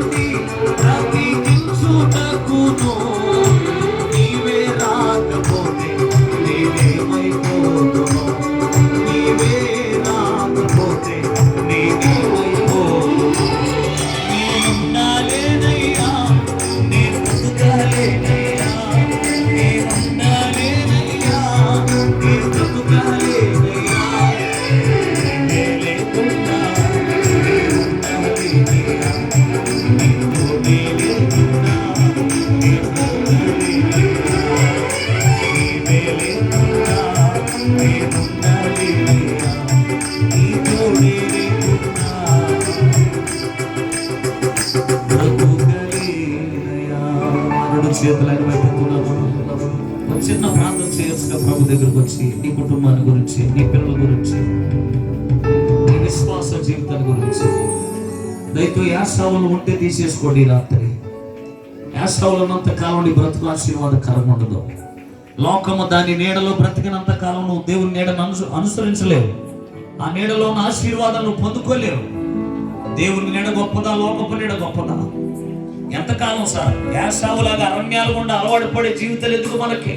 ప్రతి బ్రతికించుటకును చేతులను చిన్న ప్రార్థన చేయొచ్చుగా ప్రభు దగ్గరకు వచ్చి నీ కుటుంబాన్ని గురించి నీ పిల్లల గురించి నీ విశ్వాస జీవితాల గురించి. దయతో యాసావులు ఉంటే తీసేసుకోండి రాత్రి. యాసావులు ఉన్నంత కాలం నీ బ్రతుకు ఆశీర్వాదకరం ఉండదు. లోకము దాని నీడలో బ్రతికినంత కాలం నువ్వు దేవుని నీడను అను అనుసరించలేవు. ఆ నీడలో ఉన్న ఆశీర్వాదాలను పొందుకోలేరు దేవుని నీడ గొప్పదా లోకపు నీడ గొప్పదా? ఎంతకాలం సార్? యాసావులాగా అరణ్యాలు గుండా అలవాటు పడే జీవితాలు ఎందుకు మనకి?